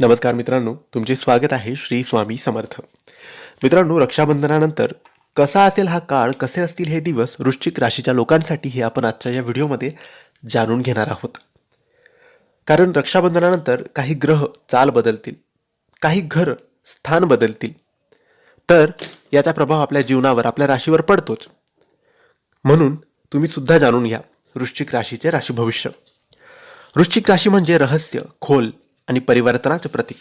नमस्कार मित्रांनो तुमचे स्वागत आहे श्री स्वामी समर्थ. मित्रांनो रक्षाबंधनानंतर कसा असेल हा काळ कसे असतील हे दिवस वृश्चिक राशीच्या लोकांसाठी हे आपण आजच्या या व्हिडिओमध्ये जाणून घेणार आहोत. कारण रक्षाबंधनानंतर काही ग्रह चाल बदलतील काही घर स्थान बदलतील. तर याचा प्रभाव आपल्या जीवनावर आपल्या राशीवर पडतोच. म्हणून तुम्ही सुद्धा जाणून घ्या वृश्चिक राशीचे राशी भविष्य. वृश्चिक राशी म्हणजे रहस्य खोल आणि परिवर्तनाचे प्रतीक.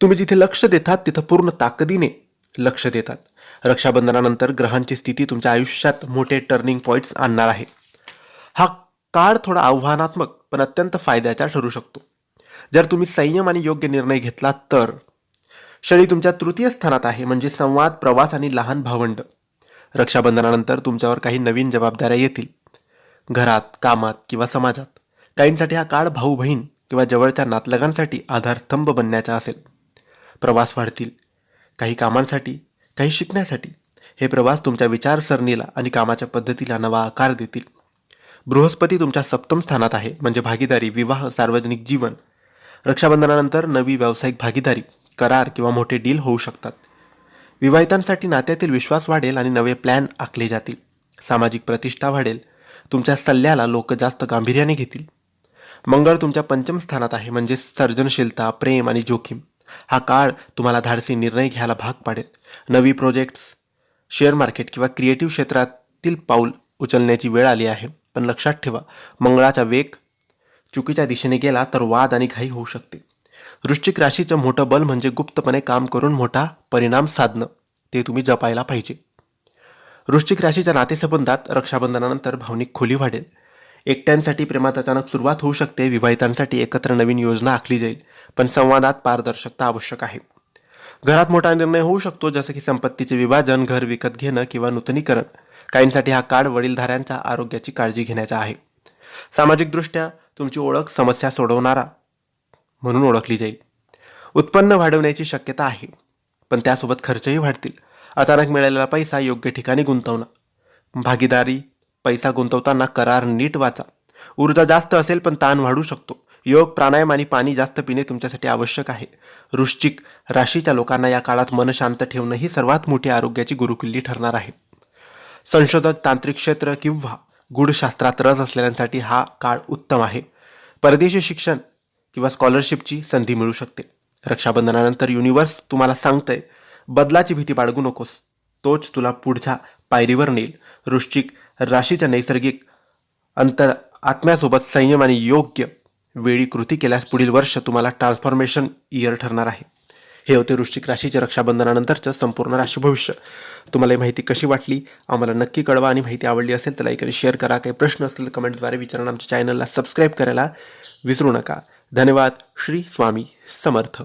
तुम्ही जिथे लक्ष देतात तिथं पूर्ण ताकदीने लक्ष देतात. रक्षाबंधनानंतर ग्रहांची स्थिती तुमच्या आयुष्यात मोठे टर्निंग पॉईंट्स आणणार आहे. हा काळ थोडा आव्हानात्मक पण अत्यंत फायद्याचा ठरू शकतो. जर तुम्ही संयम आणि योग्य निर्णय घेतला तर शनी तुमच्या तृतीय स्थानात आहे म्हणजे संवाद प्रवास आणि लहान भावंड. रक्षाबंधनानंतर तुमच्यावर काही नवीन जबाबदाऱ्या येतील. घरात कामात किंवा समाजात. काहींसाठी हा काळ भाऊ बहीण. किंवा जवळच्या नातलगांसाठी आधारस्तंभ बनण्याचा असेल. प्रवास वाढतील. काही कामांसाठी काही शिकण्यासाठी हे प्रवास तुमच्या विचारसरणीला आणि कामाच्या पद्धतीला नवा आकार देतील. बृहस्पती तुमच्या सप्तम स्थानात आहे म्हणजे भागीदारी विवाह सार्वजनिक जीवन. रक्षाबंधनानंतर नवी व्यावसायिक भागीदारी करार किंवा मोठे डील होऊ शकतात. विवाहितांसाठी नात्यातील विश्वास वाढेल आणि नवे प्लॅन आखले जातील. सामाजिक प्रतिष्ठा वाढेल. तुमच्या सल्ल्याला लोक जास्त गांभीर्याने घेतील. मंगळ तुमच्या पंचम स्थानात आहे म्हणजे सर्जनशीलता प्रेम आणि जोखीम. हा काळ तुम्हाला धाडसी निर्णय घ्यायला भाग पाडेल. नवी प्रोजेक्ट्स शेअर मार्केट किंवा क्रिएटिव्ह क्षेत्रातील पाऊल उचलण्याची वेळ आली आहे. पण लक्षात ठेवा मंगळाचा वेग चुकीच्या दिशेने गेला तर वाद आणि घाई होऊ शकते. वृश्चिक राशीचं मोठं बल म्हणजे गुप्तपणे काम करून मोठा परिणाम साधणं. ते तुम्ही जपायला पाहिजे. वृश्चिक राशीच्या नातेसंबंधात रक्षाबंधनानंतर भावनिक खोली वाढेल. एकट्यांसाठी प्रेमात अचानक सुरुवात होऊ शकते विवाहितांसाठी एकत्र नवीन योजना आखली जाईल पण संवादात पारदर्शकता आवश्यक आहे. घरात मोठा निर्णय होऊ शकतो जसं की संपत्तीचे विभाजन घर विकत घेणं किंवा नूतनीकरण. काहींसाठी हा काळ वडीलधाऱ्यांच्या आरोग्याची काळजी घेण्याचा आहे. सामाजिकदृष्ट्या तुमची ओळख समस्या सोडवणारा म्हणून ओळखली जाईल. उत्पन्न वाढवण्याची शक्यता आहे पण त्यासोबत खर्चही वाढतील. अचानक मिळालेला पैसा योग्य ठिकाणी गुंतवणं. भागीदारी पैसा गुंतवताना करार नीट वाचा. ऊर्जा जास्त असेल पण ताण वाढू शकतो. योग प्राणायाम आणि पाणी जास्त पिणे तुमच्यासाठी आवश्यक आहे. वृश्चिक राशीच्या लोकांना या काळात मन शांत ठेवणं ही सर्वात मोठी आरोग्याची गुरुकिल्ली ठरणार आहे. संशोधक तांत्रिक क्षेत्र किंवा गूढशास्त्रात रस असलेल्यांसाठी हा काळ उत्तम आहे. परदेशी शिक्षण किंवा स्कॉलरशिपची संधी मिळू शकते. रक्षाबंधनानंतर युनिवर्स तुम्हाला सांगतंय बदलाची भीती बाळगू नकोस. तोच तुला पुढच्या पायरीवर नेईल. वृश्चिक राशीच्या नैसर्गिक अंतर आत्म्यासोबत संयम आणि योग्य वेळी कृती केल्यास पुढील वर्ष तुम्हाला ट्रान्सफॉर्मेशन इयर ठरणार आहे. हे होते वृश्चिक राशीचे रक्षाबंधनानंतरचं संपूर्ण राशी भविष्य. तुम्हाला ही माहिती कशी वाटली? आम्हाला नक्की कळवा. आणि माहिती आवडली असेल तर लाईक आणि शेअर करा. काही प्रश्न असतील तर कमेंट्सद्वारे विचारून आमच्या चॅनलला सबस्क्राईब करायला विसरू नका. धन्यवाद. श्री स्वामी समर्थ.